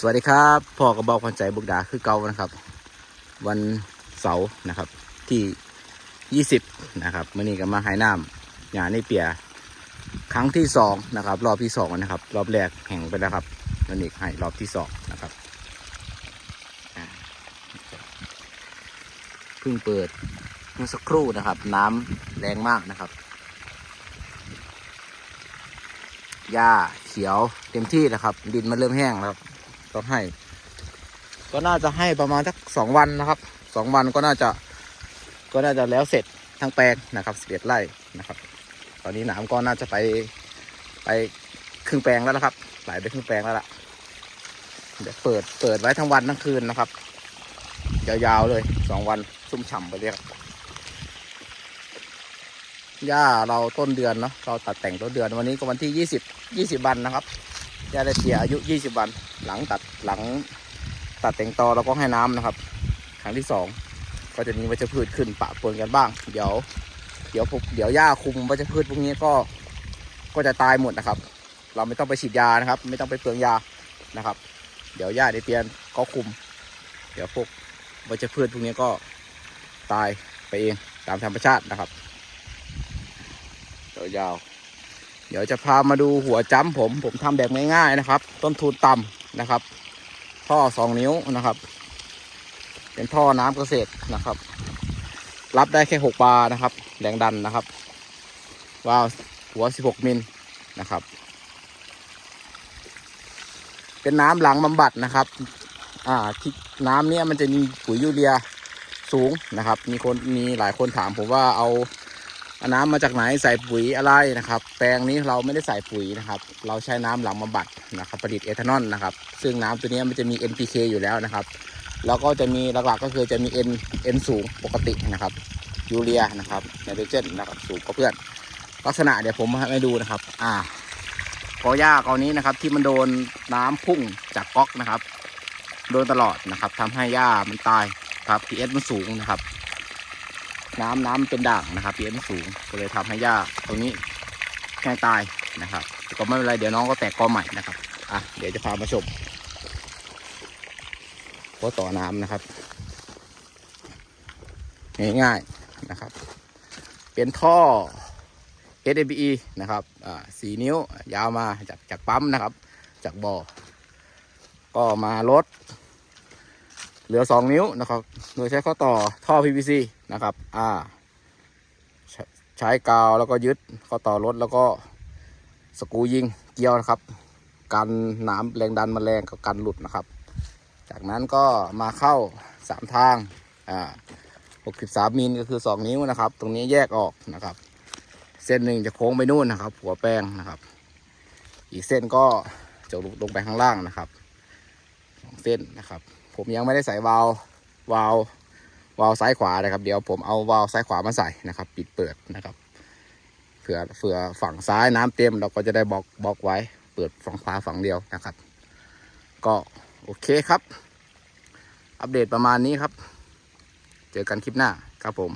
สวัสดีครับพ่อกระบอกคนใจบุกดาคือเก่านะครับ วันเสาร์นะครับ ที่ 20 นะครับมื่อนี้ก็มาหายน้ำหยาในเปียครั้งที่สองนะครับ รอบที่สองนะครับ รอบแรกแห่งไปแล้วครับมื่อนี้ให้รอบที่สองนะครับเพิ่งเปิดเมื่อสักครู่นะครับ น้ำแรงมากนะครับหญ้าเขียวเต็มที่แล้วครับ ดินมันเริ่มแห้งแล้ว ต้องให้ ก็น่าจะให้ประมาณสักสองวันนะครับสองวันก็น่าจะก็น่าจะแล้วเสร็จทั้งแปลงนะครับสิบเอ็ดไร่นะครับ ตอนนี้หนามก็น่าจะไปไปครึ่งแปลงแล้วนะครับไหลไปครึ่งแปลงแล้วล่ะเดี๋ยวเปิดเปิดไว้ทั้งวันทั้งคืนนะครับ ยาวๆเลยสองวันซุ่มฉ่ำไปเรียกหญ้าเราต้นเดือนเนาะเราตัดแต่งต้นเดือนวันนี้ก็วันที่ยี่สิบยี่สิบวันนะครับ ยาได้เสียอายุ 20 วัน หลังตัดหลังตัดแต่งตอเราก็ให้น้ำนะครับ ครั้งที่สองก็จะมีวัชพืชขึ้นปะปนกันบ้าง เดี๋ยว เดี๋ยวเดี๋ยวหญ้าคุมวัชพืชพวกนี้ก็ก็จะตายหมดนะครับ เราไม่ต้องไปฉีดยานะครับ ไม่ต้องไปเปลืองยานะครับ เดี๋ยวหญ้าได้เปียนก็คุม เดี๋ยวพวกวัชพืชพวกนี้ก็ตายไปเองตามธรรมชาตินะครับยาวๆ เดี๋ยวจะพามาดูหัวจ้ำผม ผมทำแบบง่ายๆนะครับ ต้นทุนต่ำนะครับ ท่อสองนิ้วนะครับ เป็นท่อน้ำเกษตรนะครับ รับได้แค่หกบาร์นะครับ แรงดันนะครับวาวหัวสิบหกมิลนะครับ เป็นน้ำหลังบำบัดนะครับ อ่าที่น้ำเนี้ยมันจะมีปุ๋ยยูเรียสูงนะครับ มีคนมีหลายคนถามผมว่าเอา น้ำมาจากไหนใส่ปุ๋ยอะไรนะครับ แปลงนี้เราไม่ได้ใส่ปุ๋ยนะครับ เราใช้น้ำหลังบำบัดนะครับผลิตเอทานอลนะครับ ซึ่งน้ำตัวนี้มันจะมี NPK อยู่แล้วนะครับ แล้วก็จะมีหลักๆก็คือจะมี N N สูงปกตินะครับยูเรียนะครับไนโตรเจนนะครับสูงกว่าเพื่อน ลักษณะเดี๋ยวผมให้ดูนะครับ อ่าพอหญ้าเกานี้นะครับ ที่มันโดนน้ำพุ่งจากก๊อกนะครับ โดนตลอดนะครับทำให้หญ้ามันตายครับ pH มันสูงนะครับ น้ำน้ำเป็นด่างนะครับ pH สูงก็เลยทำให้หญ้าตรงนี้แห้งตายนะครับก็ไม่เป็นไรเดี๋ยวน้องก็แตกกอใหม่นะครับอะเดี๋ยวจะพามาชมโคต่อน้ำนะครับง่ายๆนะครับ เป็นท่อ SABE นะครับอ่าสี่นิ้วยาวมาจากจากปั๊มนะครับ จากบ่อก็มาลด เหลือสองนิ้วนะครับ โดยใช้ข้อต่อท่อ PVC นะครับ อ่า ใช้กาวแล้วก็ยึดข้อต่อรถแล้วก็สกูยิงเกลียวนะครับ กันน้ำแรงดันแมลงกับกันหลุดนะครับ จากนั้นก็มาเข้าสามทาง อ่าหกสิบสามมิลก็คือสองนิ้วนะครับ ตรงนี้แยกออกนะครับ เส้นหนึ่งจะโค้งไปนู่นนะครับ หัวแป้งนะครับ อีกเส้นก็จะลงไปข้างล่างนะครับสองเส้นนะครับ ผมยังไม่ได้ใส่วาล์ววาล์ววาล์วซ้ายขวานะครับ เดี๋ยวผมเอาวาล์วซ้ายขวามาใส่นะครับ ปิดเปิดนะครับเผื่อเผื่อฝั่งซ้ายน้ำเต็มเราก็จะได้บล็อกบล็อกไว้ เปิดฝั่งขวาฝั่งเดียวนะครับ ก็โอเคครับ อัปเดตประมาณนี้ครับ เจอกันคลิปหน้าครับผม